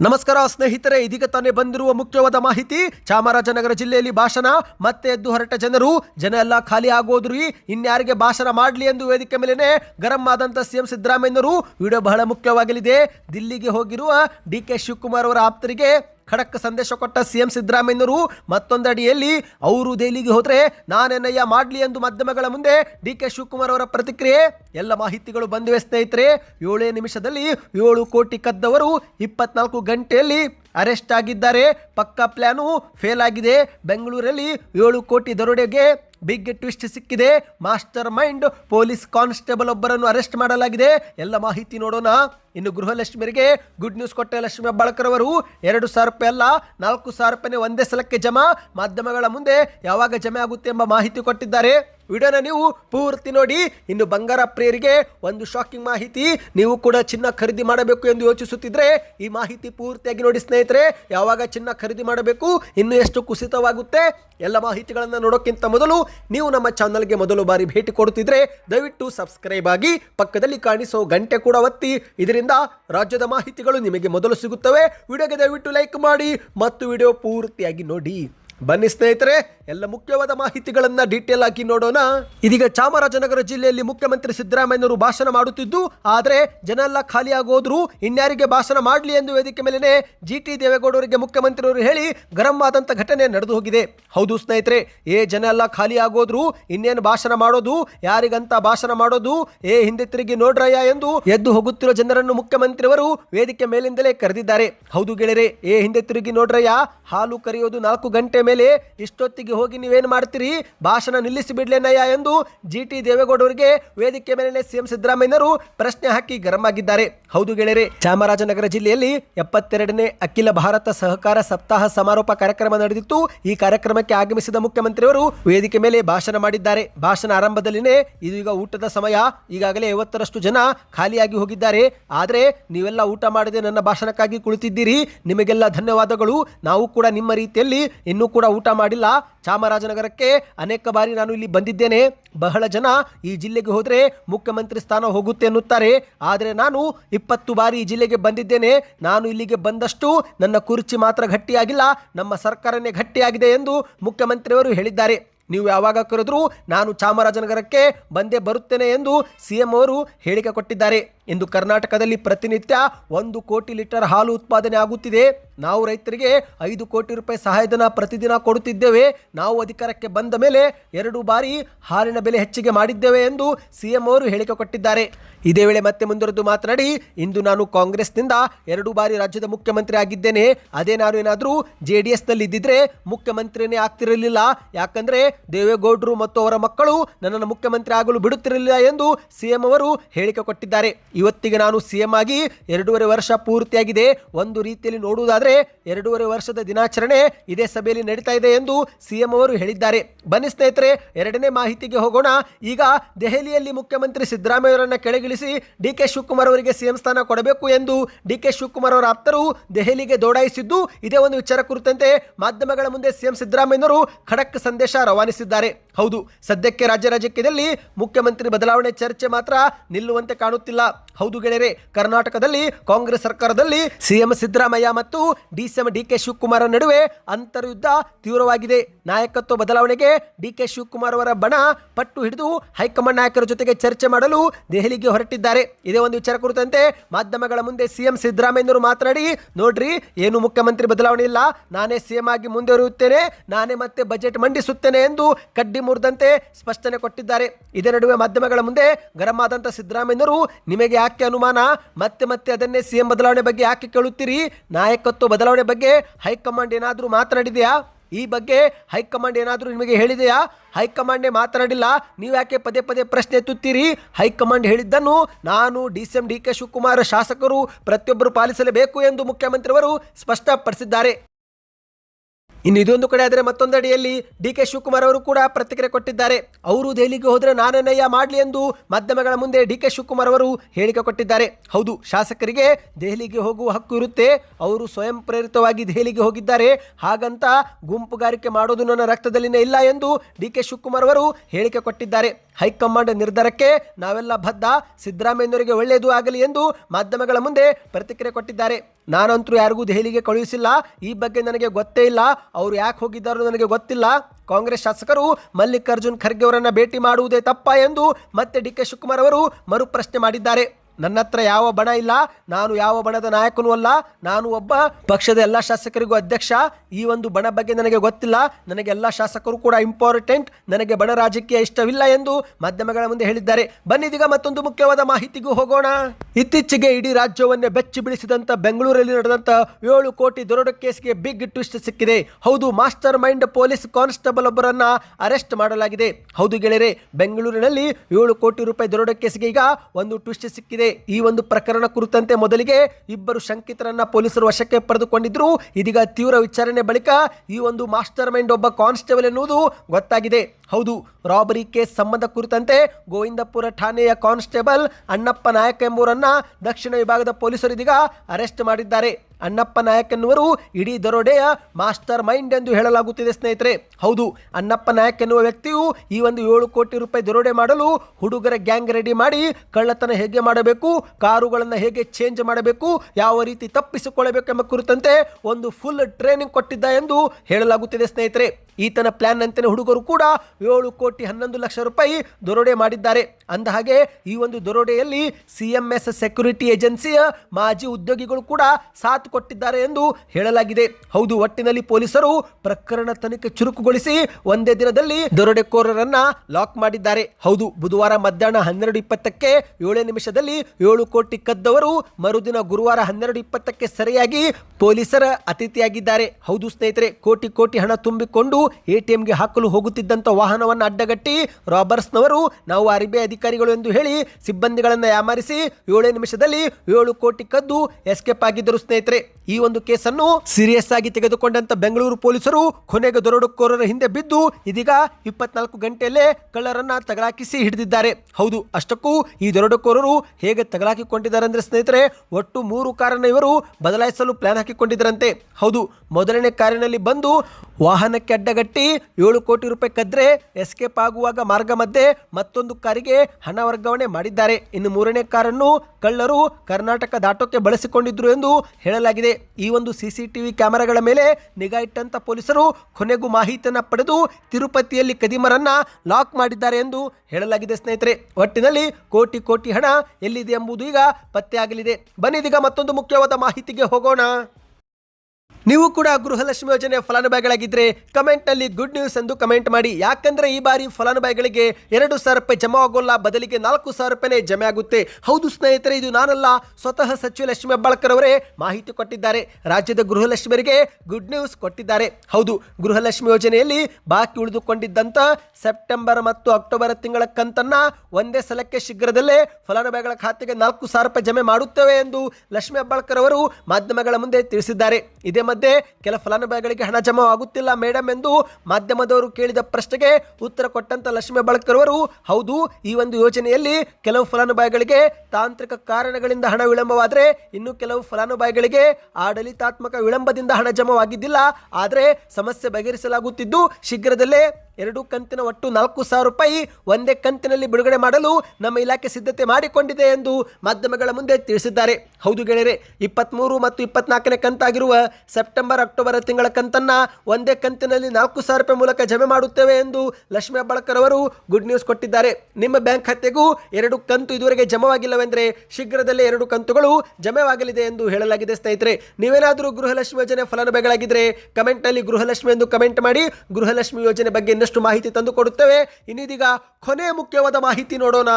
ನಮಸ್ಕಾರ, ಸ್ನೇಹಿತರೆ. ಇದೀಗ ತಾನೇ ಬಂದಿರುವ ಮುಖ್ಯವಾದ ಮಾಹಿತಿ. ಚಾಮರಾಜನಗರ ಜಿಲ್ಲೆಯಲ್ಲಿ ಭಾಷಣ. ಮತ್ತೆ ಎದ್ದು ಹೊರಟ ಜನರು, ಜನ ಎಲ್ಲ ಖಾಲಿ ಆಗೋದ್ರಿ. ಇನ್ಯಾರಿಗೆ ಭಾಷಣ ಮಾಡಲಿ ಎಂದು ವೇದಿಕೆ ಮೇಲೇನೆ ಗರಂ ಆದಂತ ಸಿಎಂ ಸಿದ್ದರಾಮಯ್ಯನವರು. ವಿಡಿಯೋ ಬಹಳ ಮುಖ್ಯವಾಗಲಿದೆ. ದಿಲ್ಲಿಗೆ ಹೋಗಿರುವ ಡಿ ಕೆ ಶಿವಕುಮಾರ್ ಅವರ ಆಪ್ತರಿಗೆ ಖಡಕ್ ಸಂದೇಶ ಕೊಟ್ಟ ಸಿಎಂ ಸಿದ್ದರಾಮಯ್ಯನವರು ಮತ್ತೊಂದಡಿಯಲ್ಲಿ ಅವರು ದೆಹಲಿಗೆ ಹೋದರೆ ನಾನೇನಯ್ಯ ಮಾಡಲಿ ಎಂದು ಮಾಧ್ಯಮಗಳ ಮುಂದೆ ಡಿ ಕೆ ಶಿವಕುಮಾರ್ ಅವರ ಪ್ರತಿಕ್ರಿಯೆ. ಎಲ್ಲ ಮಾಹಿತಿಗಳು ಬಂದಿವೆ ಸ್ನೇಹಿತರೆ. ಏಳೇ ನಿಮಿಷದಲ್ಲಿ ಏಳು ಕೋಟಿ ಕದ್ದವರು ಇಪ್ಪತ್ನಾಲ್ಕು ಗಂಟೆಯಲ್ಲಿ ಅರೆಸ್ಟ್ ಆಗಿದ್ದಾರೆ. ಪಕ್ಕಾ ಪ್ಲಾನು ಫೇಲ್ ಆಗಿದೆ. ಬೆಂಗಳೂರಲ್ಲಿ ಏಳು ಕೋಟಿ ದರೋಡೆಗೆ ಬಿಗ್ ಟ್ವಿಸ್ಟ್ ಸಿಕ್ಕಿದೆ. ಮಾಸ್ಟರ್ ಮೈಂಡ್ ಪೊಲೀಸ್ ಕಾನ್ಸ್ಟೇಬಲ್ ಒಬ್ಬರನ್ನು ಅರೆಸ್ಟ್ ಮಾಡಲಾಗಿದೆ. ಎಲ್ಲ ಮಾಹಿತಿ ನೋಡೋಣ. ಇನ್ನು ಗೃಹಲಕ್ಷ್ಮಿಯರಿಗೆ ಗುಡ್ ನ್ಯೂಸ್ ಕೊಟ್ಟ ಲಕ್ಷ್ಮಿ ಬಳಕರವರು. ಎರಡು ಸಾವಿರ ರೂಪಾಯಿ ಅಲ್ಲ, ನಾಲ್ಕು ಸಾವಿರ ರೂಪಾಯಿ ಒಂದೇ ಸಲಕ್ಕೆ ಜಮಾ. ಮಾಧ್ಯಮಗಳ ಮುಂದೆ ಯಾವಾಗ ಜಮೆ ಆಗುತ್ತೆ ಎಂಬ ಮಾಹಿತಿ ಕೊಟ್ಟಿದ್ದಾರೆ. ವಿಡಿಯೋನ ನೀವು ಪೂರ್ತಿ ನೋಡಿ. ಇನ್ನು ಬಂಗಾರ ಪ್ರಿಯರಿಗೆ ಒಂದು ಶಾಕಿಂಗ್ ಮಾಹಿತಿ. ನೀವು ಕೂಡ ಚಿನ್ನ ಖರೀದಿ ಮಾಡಬೇಕು ಎಂದು ಯೋಚಿಸುತ್ತಿದ್ರೆ ಈ ಮಾಹಿತಿ ಪೂರ್ತಿಯಾಗಿ ನೋಡಿ ಸ್ನೇಹಿತರೆ. ಯಾವಾಗ ಚಿನ್ನ ಖರೀದಿ ಮಾಡಬೇಕು? ಇನ್ನು ಎಷ್ಟು ಕುಸಿತವಾಗುತ್ತೆ? ಎಲ್ಲ ಮಾಹಿತಿಗಳನ್ನು ನೋಡೋಕ್ಕಿಂತ ಮೊದಲು ನೀವು ನಮ್ಮ ಚಾನಲ್ಗೆ ಮೊದಲು ಬಾರಿ ಭೇಟಿ ಕೊಡುತ್ತಿದ್ರೆ ದಯವಿಟ್ಟು ಸಬ್ಸ್ಕ್ರೈಬ್ ಆಗಿ ಪಕ್ಕದಲ್ಲಿ ಕಾಣಿಸೋ ಗಂಟೆ ಕೂಡ ಒತ್ತಿ. ಇದರಿಂದ ರಾಜ್ಯದ ಮಾಹಿತಿಗಳು ನಿಮಗೆ ಮೊದಲು ಸಿಗುತ್ತವೆ. ವಿಡಿಯೋಗೆ ದಯವಿಟ್ಟು ಲೈಕ್ ಮಾಡಿ ಮತ್ತು ವಿಡಿಯೋ ಪೂರ್ತಿಯಾಗಿ ನೋಡಿ. ಬನ್ನಿ ಸ್ನೇಹಿತರೆ, ಎಲ್ಲ ಮುಖ್ಯವಾದ ಮಾಹಿತಿಗಳನ್ನ ಡೀಟೇಲ್ ಆಗಿ ನೋಡೋಣ. ಇದೀಗ ಚಾಮರಾಜನಗರ ಜಿಲ್ಲೆಯಲ್ಲಿ ಮುಖ್ಯಮಂತ್ರಿ ಸಿದ್ದರಾಮಯ್ಯನವರು ಭಾಷಣ ಮಾಡುತ್ತಿದ್ದು, ಆದರೆ ಜನ ಎಲ್ಲ ಖಾಲಿ ಆಗೋದ್ರು, ಇನ್ಯಾರಿಗೆ ಭಾಷಣ ಮಾಡಲಿ ಎಂದು ವೇದಿಕೆ ಮೇಲೆನೆ ಜಿ ಟಿ ದೇವೇಗೌಡರಿಗೆ ಮುಖ್ಯಮಂತ್ರಿಯವರು ಹೇಳಿ ಗರಂ ಆದಂತ ಘಟನೆ ನಡೆದು ಹೋಗಿದೆ. ಹೌದು ಸ್ನೇಹಿತರೆ, ಏ ಜನ ಎಲ್ಲ ಖಾಲಿ ಆಗೋದ್ರು, ಇನ್ನೇನು ಭಾಷಣ ಮಾಡೋದು, ಯಾರಿಗಂತ ಭಾಷಣ ಮಾಡೋದು, ಏ ಹಿಂದೆ ತಿರುಗಿ ನೋಡ್ರಯ್ಯ ಎಂದು ಎದ್ದು ಹೋಗುತ್ತಿರುವ ಜನರನ್ನು ಮುಖ್ಯಮಂತ್ರಿಯವರು ವೇದಿಕೆ ಮೇಲಿಂದಲೇ ಕರೆದಿದ್ದಾರೆ. ಹೌದು ಗೆಳೆಯರೆ, ಏ ಹಿಂದೆ ತಿರುಗಿ ನೋಡ್ರಯ್ಯ, ಹಾಲು ಕರೆಯೋದು ನಾಲ್ಕು ಗಂಟೆ ಮೇಲೆ ಇಷ್ಟೊತ್ತಿಗೆ ಹೋಗಿ ನೀವೇನು ಮಾಡ್ತೀರಿ? ಭಾಷಣ ನಿಲ್ಲಿಸಿ ಬಿಡ್ಲೇನಯ್ಯ ಎಂದು ಜಿ ಟಿ ದೇವೇಗೌಡರಿಗೆ ವೇದಿಕೆ ಮೇಲೆ ಸಿಎಂ ಸಿದ್ದರಾಮಯ್ಯನವರು ಪ್ರಶ್ನೆ ಹಾಕಿ ಗರಂ ಆಗಿದ್ದಾರೆ. ಹೌದು ಗೆಳೆಯರೆ, ಚಾಮರಾಜನಗರ ಜಿಲ್ಲೆಯಲ್ಲಿ ಎಪ್ಪತ್ತೆರಡನೇ ಅಖಿಲ ಭಾರತ ಸಹಕಾರ ಸಪ್ತಾಹ ಸಮಾರೋಪ ಕಾರ್ಯಕ್ರಮ ನಡೆದಿತ್ತು. ಈ ಕಾರ್ಯಕ್ರಮಕ್ಕೆ ಆಗಮಿಸಿದ ಮುಖ್ಯಮಂತ್ರಿಯವರು ವೇದಿಕೆ ಮೇಲೆ ಭಾಷಣ ಮಾಡಿದ್ದಾರೆ. ಭಾಷಣ ಆರಂಭದಲ್ಲಿನೇ ಇದೀಗ ಊಟದ ಸಮಯ. ಈಗಾಗಲೇ ಐವತ್ತರಷ್ಟು ಜನ ಖಾಲಿಯಾಗಿ ಹೋಗಿದ್ದಾರೆ. ಆದರೆ ನೀವೆಲ್ಲ ಊಟ ಮಾಡದೆ ನನ್ನ ಭಾಷಣಕ್ಕಾಗಿ ಕುಳಿತಿದ್ದೀರಿ. ನಿಮಗೆಲ್ಲ ಧನ್ಯವಾದಗಳು. ನಾವು ಕೂಡ ನಿಮ್ಮ ರೀತಿಯಲ್ಲಿ ಇನ್ನೂ ಕೂಡ ಊಟ ಮಾಡಿಲ್ಲ. ಚಾಮರಾಜನಗರಕ್ಕೆ ಅನೇಕ ಬಾರಿ ನಾನು ಇಲ್ಲಿ ಬಂದಿದ್ದೇನೆ. ಬಹಳ ಜನ ಈ ಜಿಲ್ಲೆಗೆ ಹೋದರೆ ಮುಖ್ಯಮಂತ್ರಿ ಸ್ಥಾನ ಹೋಗುತ್ತೆ ಎನ್ನುತ್ತಾರೆ ಆದರೆ ನಾನು ಇಪ್ಪತ್ತು ಬಾರಿ ಈ ಜಿಲ್ಲೆಗೆ ಬಂದಿದ್ದೇನೆ. ನಾನು ಇಲ್ಲಿಗೆ ಬಂದಷ್ಟು ನನ್ನ ಕುರ್ಚಿ ಮಾತ್ರ ಗಟ್ಟಿಯಾಗಿಲ್ಲ. ನಮ್ಮ ಸರ್ಕಾರನೇ ಗಟ್ಟಿಯಾಗಿದೆ ಎಂದು ಮುಖ್ಯಮಂತ್ರಿಯವರು ಹೇಳಿದ್ದಾರೆ. ನೀವು ಯಾವಾಗ ಕರೆದರೂ ನಾನು ಚಾಮರಾಜನಗರಕ್ಕೆ ಬಂದೇ ಬರುತ್ತೇನೆ ಎಂದು ಸಿಎಂ ಅವರು ಹೇಳಿಕೆ ಕೊಟ್ಟಿದ್ದಾರೆ. ಇಂದು ಕರ್ನಾಟಕದಲ್ಲಿ ಪ್ರತಿನಿತ್ಯ ಒಂದು ಕೋಟಿ ಲೀಟರ್ ಹಾಲು ಉತ್ಪಾದನೆ ಆಗುತ್ತಿದೆ. ನಾವು ರೈತರಿಗೆ ಐದು ಕೋಟಿ ರೂಪಾಯಿ ಸಹಾಯಧನ ಪ್ರತಿದಿನ ಕೊಡುತ್ತಿದ್ದೇವೆ. ನಾವು ಅಧಿಕಾರಕ್ಕೆ ಬಂದ ಮೇಲೆ ಎರಡು ಬಾರಿ ಹಾಲಿನ ಬೆಲೆ ಹೆಚ್ಚಿಗೆ ಮಾಡಿದ್ದೇವೆ ಎಂದು ಸಿಎಂ ಅವರು ಹೇಳಿಕೆ ಕೊಟ್ಟಿದ್ದಾರೆ. ಇದೇ ವೇಳೆ ಮತ್ತೆ ಮುಂದುವರೆದು ಮಾತನಾಡಿ, ಇಂದು ನಾನು ಕಾಂಗ್ರೆಸ್ನಿಂದ ಎರಡು ಬಾರಿ ರಾಜ್ಯದ ಮುಖ್ಯಮಂತ್ರಿ ಆಗಿದ್ದೇನೆ. ಅದೇ ನಾನು ಏನಾದರೂ ಜೆ ಡಿ ಎಸ್ನಲ್ಲಿ ಇದ್ದಿದ್ರೆ ಮುಖ್ಯಮಂತ್ರಿನೇ ಆಗ್ತಿರಲಿಲ್ಲ. ಯಾಕಂದ್ರೆ ದೇವೇಗೌಡರು ಮತ್ತು ಅವರ ಮಕ್ಕಳು ನನ್ನನ್ನು ಮುಖ್ಯಮಂತ್ರಿ ಆಗಲು ಬಿಡುತ್ತಿರಲಿಲ್ಲ ಎಂದು ಸಿಎಂ ಅವರು ಹೇಳಿಕೆ ಕೊಟ್ಟಿದ್ದಾರೆ. ಇವತ್ತಿಗೆ ನಾನು ಸಿಎಂ ಆಗಿ ಎರಡೂವರೆ ವರ್ಷ ಪೂರ್ತಿಯಾಗಿದೆ. ಒಂದು ರೀತಿಯಲ್ಲಿ ನೋಡುವುದಾದರೆ ಎರಡೂವರೆ ವರ್ಷದ ದಿನಾಚರಣೆ ಇದೇ ಸಭೆಯಲ್ಲಿ ನಡೀತಾ ಇದೆ ಎಂದು ಸಿಎಂ ಅವರು ಹೇಳಿದ್ದಾರೆ. ಬನ್ನಿ ಸ್ನೇಹಿತರೆ, ಎರಡನೇ ಮಾಹಿತಿಗೆ ಹೋಗೋಣ. ಈಗ ದೆಹಲಿಯಲ್ಲಿ ಮುಖ್ಯಮಂತ್ರಿ ಸಿದ್ದರಾಮಯ್ಯವರನ್ನು ಕೆಳಗಿಳಿಸಿ ಡಿ ಕೆ ಶಿವಕುಮಾರ್ ಅವರಿಗೆ ಸಿಎಂ ಸ್ಥಾನ ಕೊಡಬೇಕು ಎಂದು ಡಿ ಕೆ ಶಿವಕುಮಾರ್ ಅವರ ಆಪ್ತರು ದೆಹಲಿಗೆ ದೌಡಾಯಿಸಿದ್ದು ಇದೇ ಒಂದು ವಿಚಾರ ಕುರಿತಂತೆ ಮಾಧ್ಯಮಗಳ ಮುಂದೆ ಸಿಎಂ ಸಿದ್ದರಾಮಯ್ಯನವರು ಖಡಕ್ ಸಂದೇಶ ರವಾನಿಸಿದ್ದಾರೆ. ಹೌದು, ಸದ್ಯಕ್ಕೆ ರಾಜ್ಯ ರಾಜಕೀಯದಲ್ಲಿ ಮುಖ್ಯಮಂತ್ರಿ ಬದಲಾವಣೆ ಚರ್ಚೆ ಮಾತ್ರ ನಿಲ್ಲುವಂತೆ ಕಾಣುತ್ತಿಲ್ಲ. ಹೌದು ಗೆಳೆಯರೆ, ಕರ್ನಾಟಕದಲ್ಲಿ ಕಾಂಗ್ರೆಸ್ ಸರ್ಕಾರದಲ್ಲಿ ಸಿಎಂ ಸಿದ್ದರಾಮಯ್ಯ ಮತ್ತು ಡಿಸಿಎಂ ಡಿ ಕೆ ಶಿವಕುಮಾರ್ ನಡುವೆ ಅಂತರ್ಯುದ್ಧ ತೀವ್ರವಾಗಿದೆ. ನಾಯಕತ್ವ ಬದಲಾವಣೆಗೆ ಡಿ ಕೆ ಶಿವಕುಮಾರ್ ಅವರ ಬಣ ಪಟ್ಟು ಹಿಡಿದು ಹೈಕಮಾಂಡ್ ನಾಯಕರ ಜೊತೆಗೆ ಚರ್ಚೆ ಮಾಡಲು ದೆಹಲಿಗೆ ಹೊರಟಿದ್ದಾರೆ. ಇದೇ ಒಂದು ವಿಚಾರ ಕುರಿತಂತೆ ಮಾಧ್ಯಮಗಳ ಮುಂದೆ ಸಿಎಂ ಸಿದ್ದರಾಮಯ್ಯನವರು ಮಾತನಾಡಿ, ನೋಡ್ರಿ, ಏನು ಮುಖ್ಯಮಂತ್ರಿ ಬದಲಾವಣೆ ಇಲ್ಲ. ನಾನೇ ಸಿಎಂ ಆಗಿ ಮುಂದುವರಿಯುತ್ತೇನೆ, ನಾನೇ ಮತ್ತೆ ಬಜೆಟ್ ಮಂಡಿಸುತ್ತೇನೆ ಎಂದು ಕಡ್ಡಿ ಮುರಿದಂತೆ ಸ್ಪಷ್ಟನೆ ಕೊಟ್ಟಿದ್ದಾರೆ. ಇದೇ ನಡುವೆ ಮಾಧ್ಯಮಗಳ ಮುಂದೆ ಗರಂ ಆದಂತ ಸಿದ್ದರಾಮಯ್ಯನವರು ನಿಮಗೆ ಯಾಕೆ ಅನುಮಾನ? ಮತ್ತೆ ಮತ್ತೆ ಅದನ್ನೇ ಸಿಎಂ ಬದಲಾವಣೆ ಬಗ್ಗೆ ಯಾಕೆ ಕೇಳುತ್ತೀರಿ? ನಾಯಕತ್ವ ಬದಲಾವಣೆ ಬಗ್ಗೆ ಹೈಕಮಾಂಡ್ ಏನಾದರೂ ಮಾತನಾಡಿದೆಯಾ? ಈ ಬಗ್ಗೆ ಹೈಕಮಾಂಡ್ ಏನಾದರೂ ನಿಮಗೆ ಹೇಳಿದೆಯಾ? ಹೈಕಮಾಂಡೇ ಮಾತನಾಡಿಲ್ಲ. ನೀವು ಯಾಕೆ ಪದೇ ಪದೇ ಪ್ರಶ್ನೆ ಎತ್ತುತ್ತೀರಿ? ಹೈಕಮಾಂಡ್ ಹೇಳಿದ್ದನ್ನು ನಾನು D C M D K Shivakumar ಶಾಸಕರು ಪ್ರತಿಯೊಬ್ಬರು ಪಾಲಿಸಲೇಬೇಕು ಎಂದು ಮುಖ್ಯಮಂತ್ರಿಯವರು ಸ್ಪಷ್ಟಪಡಿಸಿದ್ದಾರೆ. ಇನ್ನು ಇದೊಂದು ಕಡೆ ಆದರೆ ಮತ್ತೊಂದಡಿಯಲ್ಲಿ ಡಿ ಕೆ ಶಿವಕುಮಾರ್ ಅವರು ಕೂಡ ಪ್ರತಿಕ್ರಿಯೆ ಕೊಟ್ಟಿದ್ದಾರೆ. ಅವರು ದೆಹಲಿಗೆ ಹೋದರೆ ನಾನೇನಯ್ಯ ಮಾಡಲಿ ಎಂದು ಮಾಧ್ಯಮಗಳ ಮುಂದೆ ಡಿ ಕೆ ಶಿವಕುಮಾರ್ ಅವರು ಹೇಳಿಕೆ ಕೊಟ್ಟಿದ್ದಾರೆ. ಹೌದು, ಶಾಸಕರಿಗೆ ದೆಹಲಿಗೆ ಹೋಗುವ ಹಕ್ಕು ಇರುತ್ತೆ. ಅವರು ಸ್ವಯಂ ಪ್ರೇರಿತವಾಗಿ ದೆಹಲಿಗೆ ಹೋಗಿದ್ದಾರೆ. ಹಾಗಂತ ಗುಂಪುಗಾರಿಕೆ ಮಾಡೋದು ನನ್ನ ರಕ್ತದಲ್ಲಿನೇ ಇಲ್ಲ ಎಂದು ಡಿ ಕೆ ಶಿವಕುಮಾರ್ ಅವರು ಹೇಳಿಕೆ ಕೊಟ್ಟಿದ್ದಾರೆ. ಹೈಕಮಾಂಡ್ ನಿರ್ಧಾರಕ್ಕೆ ನಾವೆಲ್ಲ ಬದ್ಧ. ಸಿದ್ದರಾಮಯ್ಯನವರಿಗೆ ಒಳ್ಳೆಯದು ಆಗಲಿ ಎಂದು ಮಾಧ್ಯಮಗಳ ಮುಂದೆ ಪ್ರತಿಕ್ರಿಯೆ ಕೊಟ್ಟಿದ್ದಾರೆ. ನಾನಂತೂ ಯಾರಿಗೂ ದೆಹಲಿಗೆ ಕಳುಹಿಸಿಲ್ಲ. ಈ ಬಗ್ಗೆ ನನಗೆ ಗೊತ್ತೇ ಇಲ್ಲ. ಅವರು ಯಾಕೆ ಹೋಗಿದ್ದಾರೋ ನನಗೆ ಗೊತ್ತಿಲ್ಲ. ಕಾಂಗ್ರೆಸ್ ಶಾಸಕರು ಮಲ್ಲಿಕಾರ್ಜುನ್ ಖರ್ಗೆ ಅವರನ್ನು ಭೇಟಿ ಮಾಡುವುದೇ ತಪ್ಪ ಎಂದು ಮತ್ತೆ ಡಿ ಕೆ ಶಿವಕುಮಾರ್ ಅವರು ಮರುಪ್ರಶ್ನೆ ಮಾಡಿದ್ದಾರೆ. ನನ್ನ ಹತ್ರ ಯಾವ ಬಣ ಇಲ್ಲ, ನಾನು ಯಾವ ಬಣದ ನಾಯಕನೂ ಅಲ್ಲ, ನಾನು ಒಬ್ಬ ಪಕ್ಷದ ಎಲ್ಲ ಶಾಸಕರಿಗೂ ಅಧ್ಯಕ್ಷ. ಈ ಒಂದು ಬಣ ಬಗ್ಗೆ ನನಗೆ ಗೊತ್ತಿಲ್ಲ, ನನಗೆ ಎಲ್ಲ ಶಾಸಕರು ಕೂಡ ಇಂಪಾರ್ಟೆಂಟ್ ನನಗೆ ಬಣ ರಾಜಕೀಯ ಇಷ್ಟವಿಲ್ಲ ಎಂದು ಮಾಧ್ಯಮಗಳ ಮುಂದೆ ಹೇಳಿದ್ದಾರೆ. ಬನ್ನಿದೀಗ ಮತ್ತೊಂದು ಮುಖ್ಯವಾದ ಮಾಹಿತಿಗೂ ಹೋಗೋಣ. ಇತ್ತೀಚೆಗೆ ಇಡೀ ರಾಜ್ಯವನ್ನೇ ಬೆಚ್ಚಿ ಬಿಡಿಸಿದಂಥ ಬೆಂಗಳೂರಲ್ಲಿ ನಡೆದಂತ ಏಳು ಕೋಟಿ ದರೋಡೆ ಕೇಸ್ಗೆ ಬಿಗ್ ಟ್ವಿಸ್ಟ್ ಸಿಕ್ಕಿದೆ. ಹೌದು ಮಾಸ್ಟರ್ ಮೈಂಡ್ ಪೊಲೀಸ್ ಕಾನ್ಸ್ಟೇಬಲ್ ಒಬ್ಬರನ್ನ ಅರೆಸ್ಟ್ ಮಾಡಲಾಗಿದೆ. ಹೌದು ಗೆಳೆಯರೆ, ಬೆಂಗಳೂರಿನಲ್ಲಿ ಏಳು ಕೋಟಿ ರೂಪಾಯಿ ದರೋಡೆ ಕೇಸ್ಗೆ ಈಗ ಒಂದು ಟ್ವಿಸ್ಟ್ ಸಿಕ್ಕಿದೆ. ಈ ಒಂದು ಪ್ರಕರಣ ಕುರಿತಂತೆ ಮೊದಲಿಗೆ ಇಬ್ಬರು ಶಂಕಿತರನ್ನ ಪೊಲೀಸರು ವಶಕ್ಕೆ ಪಡೆದುಕೊಂಡಿದ್ರು. ಇದೀಗ ತೀವ್ರ ವಿಚಾರಣೆ ಬಳಿಕ ಈ ಒಂದು ಮಾಸ್ಟರ್ ಮೈಂಡ್ ಒಬ್ಬ ಕಾನ್ಸ್ಟೇಬಲ್ ಎನ್ನುವುದು ಗೊತ್ತಾಗಿದೆ. ಹೌದು, ರಾಬರಿ ಕೇಸ್ ಸಂಬಂಧ ಕುರಿತಂತೆ ಗೋವಿಂದಪುರ ಠಾಣೆಯ ಕಾನ್ಸ್ಟೇಬಲ್ ಅಣ್ಣಪ್ಪ ನಾಯಕ್ ಎಂಬುವರನ್ನ ದಕ್ಷಿಣ ವಿಭಾಗದ ಪೊಲೀಸರು ಇದೀಗ ಅರೆಸ್ಟ್ ಮಾಡಿದ್ದಾರೆ. ಅಣ್ಣಪ್ಪ ನಾಯಕ್ ಎನ್ನುವರು ಇಡೀ ದರೋಡೆಯ ಮಾಸ್ಟರ್ ಮೈಂಡ್ ಎಂದು ಹೇಳಲಾಗುತ್ತಿದೆ, ಸ್ನೇಹಿತರೆ. ಹೌದು, ಅಣ್ಣಪ್ಪ ನಾಯಕ್ ಎನ್ನುವ ವ್ಯಕ್ತಿಯು ಈ ಒಂದು ಏಳು ಕೋಟಿ ರೂಪಾಯಿ ದರೋಡೆ ಮಾಡಲು ಹುಡುಗರ ಗ್ಯಾಂಗ್ ರೆಡಿ ಮಾಡಿ ಕಳ್ಳತನ ಹೇಗೆ ಮಾಡಬೇಕು, ಕಾರುಗಳನ್ನು ಹೇಗೆ ಚೇಂಜ್ ಮಾಡಬೇಕು, ಯಾವ ರೀತಿ ತಪ್ಪಿಸಿಕೊಳ್ಳಬೇಕು ಎಂಬ ಕುರಿತಂತೆ ಒಂದು ಫುಲ್ ಟ್ರೈನಿಂಗ್ ಕೊಟ್ಟಿದ್ದ ಎಂದು ಹೇಳಲಾಗುತ್ತಿದೆ, ಸ್ನೇಹಿತರೆ. ಈತನ ಪ್ಲಾನ್ ಅಂತಲೇ ಹುಡುಗರು ಕೂಡ ಏಳು ಕೋಟಿ ಹನ್ನೊಂದು ಲಕ್ಷ ರೂಪಾಯಿ ದರೋಡೆ ಮಾಡಿದ್ದಾರೆ. ಅಂದ ಹಾಗೆ ಈ ಒಂದು ದರೋಡೆಯಲ್ಲಿ ಸಿ ಎಂ ಎಸ್ ಸೆಕ್ಯೂರಿಟಿ ಏಜೆನ್ಸಿಯ ಮಾಜಿ ಉದ್ಯೋಗಿಗಳು ಕೂಡ ಸಾಥ್ ಕೊಟ್ಟಿದ್ದಾರೆ ಎಂದು ಹೇಳಲಾಗಿದೆ. ಹೌದು, ಒಟ್ಟಿನಲ್ಲಿ ಪೊಲೀಸರು ಪ್ರಕರಣ ತನಿಖೆ ಚುರುಕುಗೊಳಿಸಿ ಒಂದೇ ದಿನದಲ್ಲಿ ದರೋಡೆಕೋರರನ್ನ ಲಾಕ್ ಮಾಡಿದ್ದಾರೆ. ಹೌದು, ಬುಧವಾರ ಮಧ್ಯಾಹ್ನ ಹನ್ನೆರಡು ಇಪ್ಪತ್ತಕ್ಕೆ ಏಳೇ ನಿಮಿಷದಲ್ಲಿ ಏಳು ಕೋಟಿ ಕದ್ದವರು ಮರುದಿನ ಗುರುವಾರ ಹನ್ನೆರಡು ಇಪ್ಪತ್ತಕ್ಕೆ ಸರಿಯಾಗಿ ಪೊಲೀಸರ ಅತಿಥಿಯಾಗಿದ್ದಾರೆ. ಹೌದು ಸ್ನೇಹಿತರೆ, ಕೋಟಿ ಕೋಟಿ ಹಣ ತುಂಬಿಕೊಂಡು ಎಟಿಎಂಗೆ ಹಾಕಲು ಹೋಗುತ್ತಿದ್ದಂಥ ವಾಹನವನ್ನು ಅಡ್ಡಗಟ್ಟಿ ರಾಬರ್ಸ್ನವರು ನಾವು ಆರ್ ಬಿ ಐ ಅಧಿಕಾರಿಗಳು ಎಂದು ಹೇಳಿ ಸಿಬ್ಬಂದಿಗಳನ್ನು ಯಾಮಾರಿಸಿ ಏಳೇ ನಿಮಿಷದಲ್ಲಿ ಏಳು ಕೋಟಿ ಕದ್ದು ಎಸ್ಕೇಪ್ ಆಗಿದ್ದರು ಸ್ನೇಹಿತರೆ. ಈ ಒಂದು ಕೇಸನ್ನು ಸೀರಿಯಸ್ ಆಗಿ ತೆಗೆದುಕೊಂಡಂತ ಬೆಂಗಳೂರು ಪೊಲೀಸರು ಕೊನೆಗೆ ದರೋಡುಕೋರರ ಹಿಂದೆ ಬಿದ್ದು ಇದೀಗ ಇಪ್ಪತ್ನಾಲ್ಕು ಗಂಟೆಯಲ್ಲೇ ಕಳ್ಳರನ್ನ ತಗಲಾಕಿಸಿ ಹಿಡಿದಿದ್ದಾರೆ. ಹೌದು, ಅಷ್ಟಕ್ಕೂ ಈ ದರೋಡುಕೋರರು ಹೇಗೆ ತಗಲಾಕಿಕೊಂಡಿದ್ದಾರೆ ಅಂದ್ರೆ ಸ್ನೇಹಿತರೆ, ಒಟ್ಟು ಮೂರು ಕಾರನ್ನು ಇವರು ಬದಲಾಯಿಸಲು ಪ್ಲಾನ್ ಹಾಕಿಕೊಂಡಿದ್ದರಂತೆ. ಹೌದು, ಮೊದಲನೇ ಕಾರಿನಲ್ಲಿ ಬಂದು ವಾಹನಕ್ಕೆ ಅಡ್ಡಗಟ್ಟಿ ಏಳು ಕೋಟಿ ರೂಪಾಯಿ ಕದ್ರೆ ಎಸ್ಕೇಪ್ ಆಗುವಾಗ ಮಾರ್ಗ ಮಧ್ಯೆ ಮತ್ತೊಂದು ಕಾರಿಗೆ ಹಣ ವರ್ಗಾವಣೆ ಮಾಡಿದ್ದಾರೆ. ಇನ್ನು ಮೂರನೇ ಕಾರನ್ನು ಕಳ್ಳರು ಕರ್ನಾಟಕ ದಾಟೋಕೆ ಬಳಸಿಕೊಂಡಿದ್ರು ಎಂದು ಹೇಳಲಾಗಿದೆ. ಈ ಒಂದು ಸಿಸಿಟಿವಿ ಕ್ಯಾಮೆರಾಗಳ ಮೇಲೆ ನಿಗಾ ಇಟ್ಟಂತ ಪೊಲೀಸರು ಕೊನೆಗೂ ಮಾಹಿತಿಯನ್ನು ಪಡೆದು ತಿರುಪತಿಯಲ್ಲಿ ಕದಿಮರನ್ನ ಲಾಕ್ ಮಾಡಿದ್ದಾರೆ ಎಂದು ಹೇಳಲಾಗಿದೆ ಸ್ನೇಹಿತರೆ. ಒಟ್ಟಿನಲ್ಲಿ ಕೋಟಿ ಕೋಟಿ ಹಣ ಎಲ್ಲಿದೆ ಎಂಬುದು ಈಗ ಪತ್ತೆಯಾಗಲಿದೆ. ಬನ್ನಿದೀಗ ಮತ್ತೊಂದು ಮುಖ್ಯವಾದ ಮಾಹಿತಿಗೆ ಹೋಗೋಣ. ನೀವು ಕೂಡ ಗೃಹಲಕ್ಷ್ಮಿ ಯೋಜನೆ ಫಲಾನುಭವಿಗಳಾಗಿದ್ದರೆ ಕಮೆಂಟ್ನಲ್ಲಿ ಗುಡ್ ನ್ಯೂಸ್ ಎಂದು ಕಮೆಂಟ್ ಮಾಡಿ. ಯಾಕಂದ್ರೆ ಈ ಬಾರಿ ಫಲಾನುಭವಿಗಳಿಗೆ ಎರಡು ಸಾವಿರ ರೂಪಾಯಿ ಜಮಾ ಆಗೋಲ್ಲ, ಬದಲಿಗೆ ನಾಲ್ಕು ಸಾವಿರ ರೂಪಾಯಿನೇ ಜಮೆ ಆಗುತ್ತೆ. ಹೌದು ಸ್ನೇಹಿತರೆ, ಇದು ನಾನಲ್ಲ, ಸ್ವತಃ ಸಚಿವ ಲಕ್ಷ್ಮಿ ಹೆಬ್ಬಾಳ್ಕರ್ ಅವರೇ ಮಾಹಿತಿ ಕೊಟ್ಟಿದ್ದಾರೆ. ರಾಜ್ಯದ ಗೃಹಲಕ್ಷ್ಮಿಯರಿಗೆ ಗುಡ್ ನ್ಯೂಸ್ ಕೊಟ್ಟಿದ್ದಾರೆ. ಹೌದು, ಗೃಹಲಕ್ಷ್ಮಿ ಯೋಜನೆಯಲ್ಲಿ ಬಾಕಿ ಉಳಿದುಕೊಂಡಿದ್ದಂಥ ಸೆಪ್ಟೆಂಬರ್ ಮತ್ತು ಅಕ್ಟೋಬರ್ ತಿಂಗಳ ಕಂತನ್ನ ಒಂದೇ ಸಲಕ್ಕೆ ಶೀಘ್ರದಲ್ಲೇ ಫಲಾನುಭವಿಗಳ ಖಾತೆಗೆ ನಾಲ್ಕು ಸಾವಿರ ರೂಪಾಯಿ ಜಮೆ ಮಾಡುತ್ತೇವೆ ಎಂದು ಲಕ್ಷ್ಮಿ ಹೆಬ್ಬಾಳ್ಕರ್ ಅವರು ಮಾಧ್ಯಮಗಳ ಮುಂದೆ ತಿಳಿಸಿದ್ದಾರೆ. ಇದೇ ಮಧ್ಯೆ ಕೆಲ ಫಲಾನುಭವಿಗಳಿಗೆ ಹಣ ಜಮಾ ಆಗುತ್ತಿಲ್ಲ ಮೇಡಮ್ ಎಂದು ಮಾಧ್ಯಮದವರು ಕೇಳಿದ ಪ್ರಶ್ನೆಗೆ ಉತ್ತರ ಕೊಟ್ಟಂತ ಲಕ್ಷ್ಮೀ ಬಳಕರ್ ಅವರು, ಹೌದು, ಈ ಒಂದು ಯೋಜನೆಯಲ್ಲಿ ಕೆಲವು ಫಲಾನುಭವಿಗಳಿಗೆ ತಾಂತ್ರಿಕ ಕಾರಣಗಳಿಂದ ಹಣ ವಿಳಂಬವಾದರೆ ಇನ್ನು ಕೆಲವು ಫಲಾನುಭವಿಗಳಿಗೆ ಆಡಳಿತಾತ್ಮಕ ವಿಳಂಬದಿಂದ ಹಣ ಜಮಾವಾಗಿದ್ದಿಲ್ಲ, ಆದರೆ ಸಮಸ್ಯೆ ಬಗೆಹರಿಸಲಾಗುತ್ತಿದ್ದು, ಶೀಘ್ರದಲ್ಲೇ ಎರಡು ಕಂತಿನ ಒಟ್ಟು ನಾಲ್ಕು ಸಾವಿರ ರೂಪಾಯಿ ಒಂದೇ ಕಂತಿನಲ್ಲಿ ಬಿಡುಗಡೆ ಮಾಡಲು ನಮ್ಮ ಇಲಾಖೆ ಸಿದ್ಧತೆ ಮಾಡಿಕೊಂಡಿದೆ ಎಂದು ಮಾಧ್ಯಮಗಳ ಮುಂದೆ ತಿಳಿಸಿದ್ದಾರೆ. ಹೌದು ಗೆಳೆಯರೆ ಇಪ್ಪತ್ತ್ಮೂರು ಮತ್ತು ಇಪ್ಪತ್ನಾಲ್ಕನೇ ಕಂತಾಗಿರುವ ಸೆಪ್ಟೆಂಬರ್, ಅಕ್ಟೋಬರ್ ತಿಂಗಳ ಕಂತನ್ನು ಒಂದೇ ಕಂತಿನಲ್ಲಿ ನಾಲ್ಕು ಸಾವಿರ ರೂಪಾಯಿ ಮೂಲಕ ಜಮೆ ಮಾಡುತ್ತೇವೆ ಎಂದು ಲಕ್ಷ್ಮೀ ಹೆಬ್ಬಾಳ್ಕರ್ ಅವರು ಗುಡ್ ನ್ಯೂಸ್ ಕೊಟ್ಟಿದ್ದಾರೆ. ನಿಮ್ಮ ಬ್ಯಾಂಕ್ ಖಾತೆಗೂ ಎರಡು ಕಂತು ಇದುವರೆಗೆ ಜಮವಾಗಿಲ್ಲವೆಂದರೆ ಶೀಘ್ರದಲ್ಲೇ ಎರಡು ಕಂತುಗಳು ಜಮೆವಾಗಲಿದೆ ಎಂದು ಹೇಳಲಾಗಿದೆ. ಸ್ನೇಹಿತರೆ, ನೀವೇನಾದರೂ ಗೃಹಲಕ್ಷ್ಮಿ ಯೋಜನೆ ಫಲಾನುಭವಿಗಳಾಗಿದ್ದರೆ ಕಮೆಂಟ್ನಲ್ಲಿ ಗೃಹಲಕ್ಷ್ಮಿ ಎಂದು ಕಮೆಂಟ್ ಮಾಡಿ. ಗೃಹಲಕ್ಷ್ಮಿ ಯೋಜನೆ ಬಗ್ಗೆ ಇನ್ನಷ್ಟು ಮಾಹಿತಿ ತಂದುಕೊಡುತ್ತೇವೆ. ಇನ್ನಿದೀಗ ಕೊನೆ ಮುಖ್ಯವಾದ ಮಾಹಿತಿ ನೋಡೋಣ.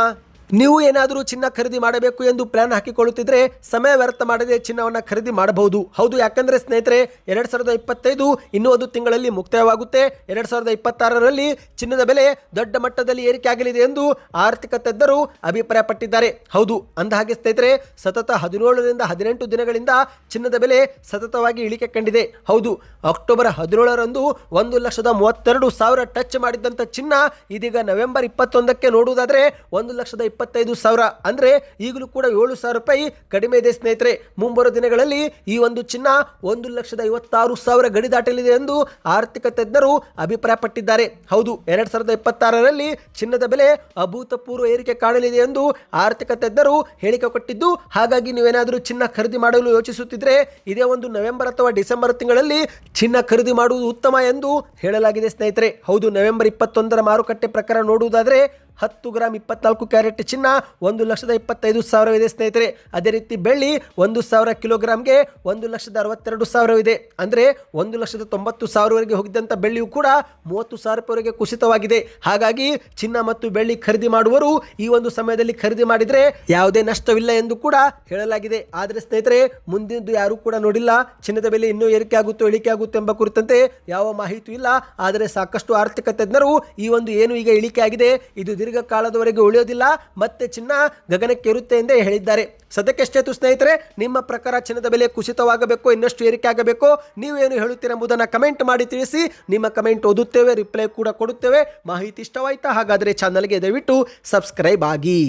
ನೀವು ಏನಾದರೂ ಚಿನ್ನ ಖರೀದಿ ಮಾಡಬೇಕು ಎಂದು ಪ್ಲಾನ್ ಹಾಕಿಕೊಳ್ಳುತ್ತಿದ್ರೆ ಸಮಯ ವ್ಯರ್ಥ ಮಾಡದೆ ಚಿನ್ನವನ್ನು ಖರೀದಿ ಮಾಡಬಹುದು. ಹೌದು, ಯಾಕಂದ್ರೆ ಸ್ನೇಹಿತರೆ, ಎರಡ್ ಸಾವಿರದ ಇಪ್ಪತ್ತೈದು ಇನ್ನೂ ಒಂದು ತಿಂಗಳಲ್ಲಿ ಮುಕ್ತಾಯವಾಗುತ್ತೆ. ಎರಡ್ ಸಾವಿರದ ಇಪ್ಪತ್ತಾರರಲ್ಲಿ ಚಿನ್ನದ ಬೆಲೆ ದೊಡ್ಡ ಮಟ್ಟದಲ್ಲಿ ಏರಿಕೆ ಆಗಲಿದೆ ಎಂದು ಆರ್ಥಿಕ ತಜ್ಞರು ಅಭಿಪ್ರಾಯಪಟ್ಟಿದ್ದಾರೆ. ಹೌದು, ಅಂದ ಹಾಗೆ ಸ್ನೇಹಿತರೆ, ಸತತ ಹದಿನೇಳರಿಂದ ಹದಿನೆಂಟು ದಿನಗಳಿಂದ ಚಿನ್ನದ ಬೆಲೆ ಸತತವಾಗಿ ಇಳಿಕೆ ಕಂಡಿದೆ. ಹೌದು, ಅಕ್ಟೋಬರ್ ಹದಿನೇಳರಂದು ಒಂದು ಲಕ್ಷದ ಮೂವತ್ತೆರಡು ಸಾವಿರ ಟಚ್ ಮಾಡಿದ್ದಂಥ ಚಿನ್ನ ಇದೀಗ ನವೆಂಬರ್ ಇಪ್ಪತ್ತೊಂದಕ್ಕೆ ನೋಡುವುದಾದರೆ ಒಂದು ಲಕ್ಷದ ಇಪ್ಪತ್ತೈದು ಸಾವಿರ. ಅಂದರೆ ಈಗಲೂ ಕೂಡ ಏಳು ಸಾವಿರ ರೂಪಾಯಿ. ಕಡಿಮೆ ಇದೆ ಸ್ನೇಹಿತರೆ, ಮುಂಬರುವ ದಿನಗಳಲ್ಲಿ ಈ ಒಂದು ಚಿನ್ನ ಒಂದು ಲಕ್ಷದ ಐವತ್ತಾರು ಸಾವಿರ ಗಡಿ ದಾಟಲಿದೆ ಎಂದು ಆರ್ಥಿಕ ತಜ್ಞರು ಅಭಿಪ್ರಾಯಪಟ್ಟಿದ್ದಾರೆ. ಹೌದು, ಎರಡು ಸಾವಿರದ ಇಪ್ಪತ್ತಾರರಲ್ಲಿ ಚಿನ್ನದ ಬೆಲೆ ಅಭೂತಪೂರ್ವ ಏರಿಕೆ ಕಾಣಲಿದೆ ಎಂದು ಆರ್ಥಿಕ ತಜ್ಞರು ಹೇಳಿಕೆ ಕೊಟ್ಟಿದ್ದು, ಹಾಗಾಗಿ ನೀವೇನಾದರೂ ಚಿನ್ನ ಖರೀದಿ ಮಾಡಲು ಯೋಚಿಸುತ್ತಿದ್ದರೆ ಇದೇ ಒಂದು ನವೆಂಬರ್ ಅಥವಾ ಡಿಸೆಂಬರ್ ತಿಂಗಳಲ್ಲಿ ಚಿನ್ನ ಖರೀದಿ ಮಾಡುವುದು ಉತ್ತಮ ಎಂದು ಹೇಳಲಾಗಿದೆ ಸ್ನೇಹಿತರೆ. ಹೌದು, ನವೆಂಬರ್ ಇಪ್ಪತ್ತೊಂದರ ಮಾರುಕಟ್ಟೆ ಪ್ರಕಾರ ನೋಡುವುದಾದರೆ ಹತ್ತು ಗ್ರಾಮ್ ಇಪ್ಪತ್ನಾಲ್ಕು ಕ್ಯಾರೆಟ್ ಚಿನ್ನ, ಒಂದು ಲಕ್ಷದ ಇಪ್ಪತ್ತೈದು ಸಾವಿರವಿದೆ ಸ್ನೇಹಿತರೆ. ಅದೇ ರೀತಿ ಬೆಳ್ಳಿ ಒಂದು ಸಾವಿರ ಕಿಲೋಗ್ರಾಮ್ಗೆ ಒಂದು ಲಕ್ಷದ ಅರವತ್ತೆರಡು ಸಾವಿರವಿದೆ. ಅಂದರೆ ಒಂದು ಲಕ್ಷದ ತೊಂಬತ್ತು ಸಾವಿರವರೆಗೆ ಹೋಗಿದ್ದಂಥ ಬೆಳ್ಳಿಯು ಕೂಡ ಮೂವತ್ತು ಸಾವಿರ ರೂಪಾಯಿವರೆಗೆ ಕುಸಿತವಾಗಿದೆ. ಹಾಗಾಗಿ ಚಿನ್ನ ಮತ್ತು ಬೆಳ್ಳಿ ಖರೀದಿ ಮಾಡುವರು ಈ ಒಂದು ಸಮಯದಲ್ಲಿ ಖರೀದಿ ಮಾಡಿದರೆ ಯಾವುದೇ ನಷ್ಟವಿಲ್ಲ ಎಂದು ಕೂಡ ಹೇಳಲಾಗಿದೆ. ಆದರೆ ಸ್ನೇಹಿತರೆ, ಮುಂದಿನದು ಯಾರೂ ಕೂಡ ನೋಡಿಲ್ಲ. ಚಿನ್ನದ ಬೆಲೆ ಇನ್ನೂ ಏರಿಕೆ ಆಗುತ್ತೋ ಇಳಿಕೆ ಆಗುತ್ತೋ ಎಂಬ ಕುರಿತಂತೆ ಯಾವ ಮಾಹಿತಿ ಇಲ್ಲ. ಆದರೆ ಸಾಕಷ್ಟು ಆರ್ಥಿಕ ತಜ್ಞರು ಈ ಒಂದು ಏನು ಈಗ ಇಳಿಕೆ ಆಗಿದೆ, ಇದು ದೀರ್ಘಕಾಲದವರೆಗೆ ಉಳಿಯೋದಿಲ್ಲ, ಮತ್ತೆ ಚಿನ್ನ ಗಗನಕ್ಕೇರುತ್ತೆ ಎಂದೇ ಹೇಳಿದ್ದಾರೆ. ಸದ್ಯಕ್ಕೆಷ್ಟೇತು ಸ್ನೇಹಿತರೆ, ನಿಮ್ಮ ಪ್ರಕಾರ ಚಿನ್ನದ ಬೆಲೆ ಕುಸಿತವಾಗಬೇಕು, ಇನ್ನಷ್ಟು ಏರಿಕೆ ಆಗಬೇಕು ನೀವೇನು ಹೇಳುತ್ತೀರ ಎಂಬುದನ್ನು ಕಮೆಂಟ್ ಮಾಡಿ ತಿಳಿಸಿ, ನಿಮ್ಮ ಕಮೆಂಟ್ ಓದುತ್ತೇವೆ, ರಿಪ್ಲೈ ಕೂಡ ಕೊಡುತ್ತೇವೆ. ಮಾಹಿತಿ ಇಷ್ಟವಾಯಿತಾ ಹಾಗಾದರೆ ಚಾನಲ್ಗೆ ದಯವಿಟ್ಟು ಸಬ್ಸ್ಕ್ರೈಬ್ ಆಗಿ.